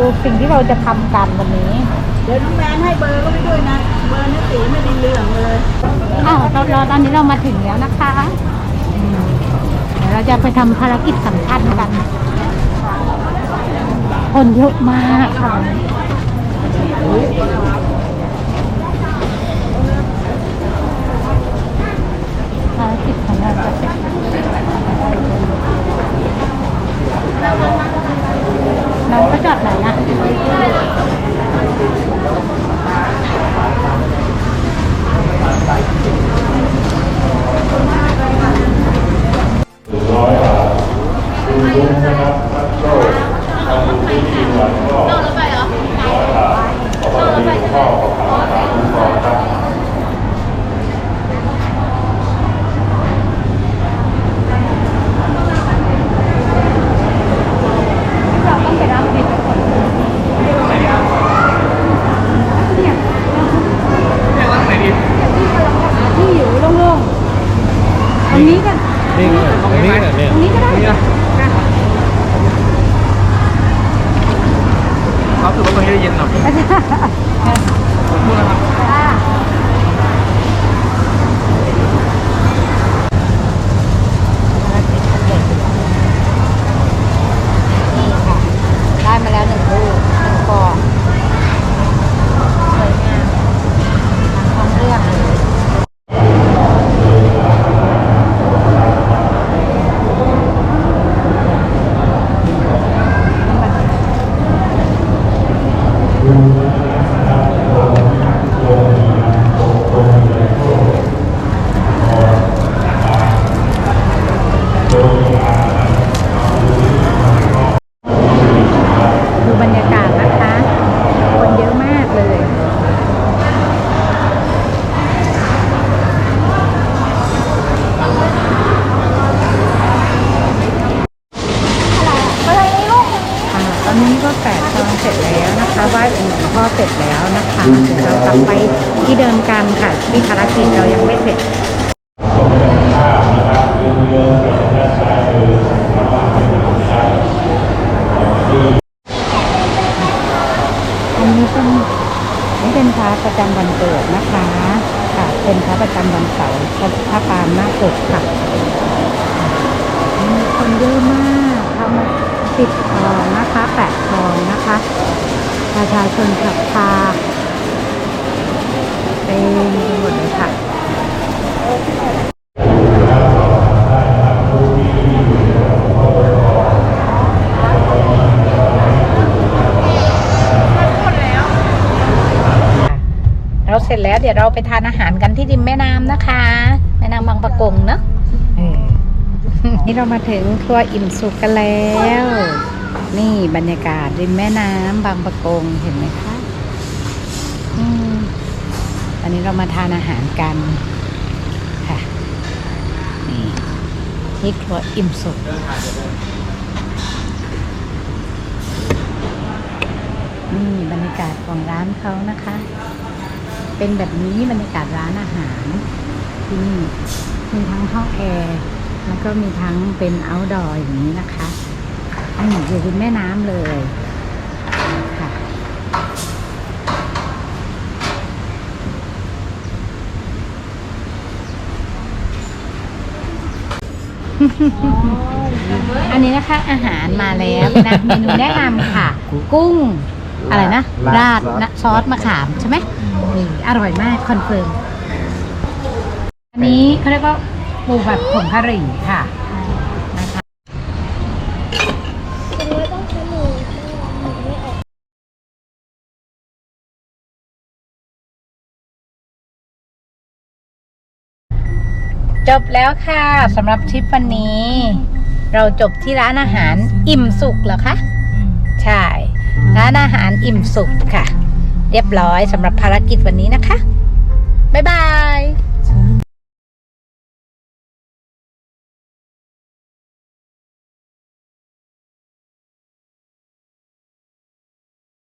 ดูสิ่งที่เราจะทำกันวันนี้ เดี๋ยวน้องแมนให้เบอร์ก็ไปด้วยนะ เบอร์นี่สีไม่ได้เรื่องเลยอ้าวเราเราตอนนี้เรามาถึงแล้วนะคะอืมเดี๋ยวเราจะไปทำภารกิจสำคัญกัน คนเยอะมากค่ะภารกิจของเราจะเสร็จน้องก็จอดไหนอะ ร้อยบาทคุณลุงนะครับท่านโชคทำบุญที่ดีวันก็ร้อยบาทขอบคุณที่พ่อขอบคุณทางคุณพ่อครับ เราต้องไปรับเด็กก่อนที่อยู่โล่งๆต รงนี้กันนี่ไงตรงนี้เนี่ยตรงนี้ก็ได้เขาถือว่าตรงนี้ได้เย็นหน่อยพูดนะครับ จ้านี่ค่ะ ได้มาแล้วหนึ่งลูกหนึ่งฟองสวยงามทั้งท้องเรื่องเลย ดูบรรยากาศนะคะ คนเยอะมากเลย อะไรลูกต อนนี้ก็แปดตอนเสร็จแล้วนะคะไหว้องค์หลวงพ่อเสร็จแล้วนะคะเดี๋ยวเรากลับไปที่เดิมกันค่ะที่ภารกิจเรายังไม่เสร็จอันนี้เป็นนี่เป็นพระประจำวันเกิดนะคะค่ะเป็นพระประจำวันเสาร์พระปางหน้าปกค่ะมีคนเยอะมากทำมา ติดทองนะคะแปะทองนะคะประชาชนศรัทธาเต็มไปหมดเลยค่ะเราเสร็จแล้วเดี๋ยวเราไปทานอาหารกันที่ริมแม่น้ำนะคะ แม่น้ำบางปะกงเนอะเออ นี่เรามาถึงครัวอิ่มสุกกันแล้ว นี่บรรยากาศริมแม่น้ำบางปะกงเห็นไหมคะอืมอันนี้เรามาทานอาหารกันค่ะนี่ที่ครัวอิ่มสุกนี่บรรยากาศของร้านเขานะคะ เป็นแบบนี้บรรยากาศร้านอาหารที่นี่มีทั้งห้องแอร์ แล้วก็มีทั้งเป็น outdoor อย่างนี้นะคะอืมอยู่ริมแม่น้ำเลยค่ะอันนี้นะคะอาหารมาแล้วนะเมนูแนะนำค่ะ กุ้ง อะไรนะ ราดนะซอสมะขามใช่ไหมนี่อร่อยมากคอนเฟิร์มอันนี้เขาเรียกว่า ปูแบบผงกะหรี่ค่ะนะคะจบแล้วค่ะสำหรับทริปวันนี้ เราจบที่ร้านอาหารอิ่มสุกเหรอคะใช่ร้านอาหารอิ่มสุกค่ะ เรียบร้อยสำหรับภารกิจวันนี้นะคะ บ๊ายบาย